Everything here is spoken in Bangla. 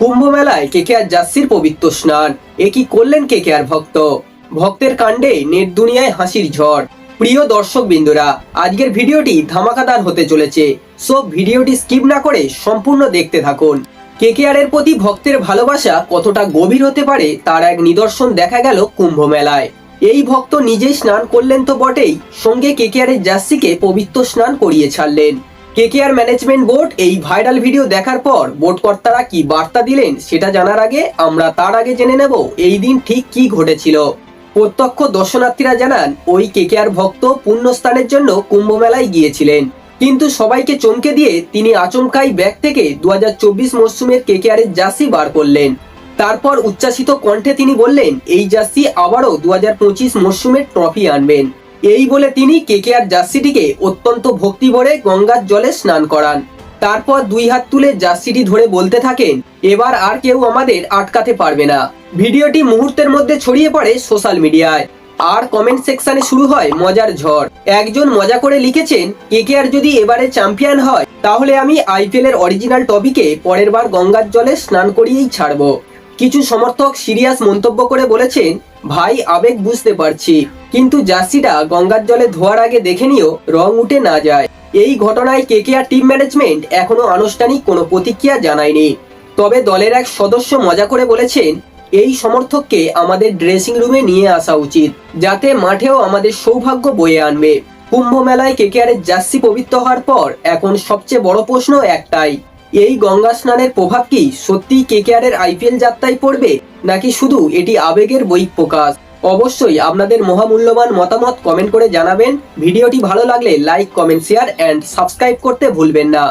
কুম্ভ মেলায় কেকেআর জার্সির পবিত্র স্নান? এ কি করলেন কেকেআর ভক্ত? ভক্তের কাণ্ডে নেট দুনিয়ায় হাসির ঝড়। প্রিয় দর্শক বিন্দুরা আজকের ভিডিওটি ধামাকাদার হতে চলেছে। সব ভিডিওটি স্কিপ না করে সম্পূর্ণ দেখতে থাকুন। কেকেআর এর প্রতি ভক্তের ভালোবাসা কতটা গভীর হতে পারে তার এক নিদর্শন দেখা গেল কুম্ভ মেলায় এই ভক্ত নিজেই স্নান করলেন তো বটেই, সঙ্গে কেকেআর এর জার্সিকে পবিত্র স্নান করিয়ে ছাড়লেন। কেকেআর ম্যানেজমেন্ট বোর্ড এই ভাইরাল ভিডিও দেখার পর বোর্ড কর্তারা কি বার্তা দিলেন সেটা জানার আগে আমরা তার আগে জেনে নেব এই দিন ঠিক কি ঘটেছিল। প্রত্যক্ষ দর্শনার্থীরা জানান, ওই কেকেআর ভক্ত পুণ্যস্থানের জন্য কুম্ভ মেলায় গিয়েছিলেন। কিন্তু সবাইকে চমকে দিয়ে তিনি আচমকাই ব্যাগ থেকে দু হাজার চব্বিশ মরশুমের কেকেআর এর জার্সি বার করলেন। তারপর উচ্ছ্বাসিত কণ্ঠে তিনি বললেন, এই জার্সি আবারও দু হাজার পঁচিশ মরশুমের ট্রফি আনবেন। এই বলে তিনি কেকেআর জার্সিটিকে অত্যন্ত ভক্তি ভরে গঙ্গার জলে স্নান করান। তারপর দুই হাত তুলে জার্সিটি ধরে বলতে থাকেন, এবার আর কেউ আমাদের আটকাতে পারবে না। ভিডিওটি মুহূর্তের মধ্যে ছড়িয়ে পড়ে সোশ্যাল মিডিয়ায়। আর কমেন্ট সেকশনে শুরু হয় মজার ঝড়। একজন মজা করে লিখেছেন, কেকেআর যদি এবারে চ্যাম্পিয়ন হয়, তাহলে আমি আইপিএল এর অরিজিনাল টপিকে পরের বার গঙ্গার জলে স্নান করিয়েই ছাড়বো। সমর্থক সিরিয়াস মন্তব্য করে বলেছেন, ভাই, আবেগ বুঝতে পারছি। কিন্তু জার্সিটা গঙ্গার জলে ধোয়ার আগে দেখে নিও, রং উঠে না যায়। এই ঘটনায় কেকেআর টিম ম্যানেজমেন্ট এখনও আনুষ্ঠানিক কোনো প্রতিক্রিয়া জানায়নি। তবে দলের এক সদস্য মজা করে বলেছেন, এই সমর্থককে আমাদের ড্রেসিং রুমে নিয়ে আসা উচিত, যাতে মাঠেও আমাদের সৌভাগ্য বয়ে আনবে। কুম্ভ মেলায় কেকেআর এর জার্সি পবিত্র হওয়ার পর এখন সবচেয়ে বড় প্রশ্ন একটাই এই গঙ্গা স্নানের প্রভাব কি সত্যি কেকেআর এর আইপিএল যাত্রায় পড়বে, নাকি শুধু এটি আবেগের বৈক প্রকাশ? অবশ্যই আপনাদের মহামূল্যবান মতামত কমেন্ট করে জানাবেন। ভিডিওটি ভালো লাগলে like, comment, share and subscribe করতে ভুলবেন না।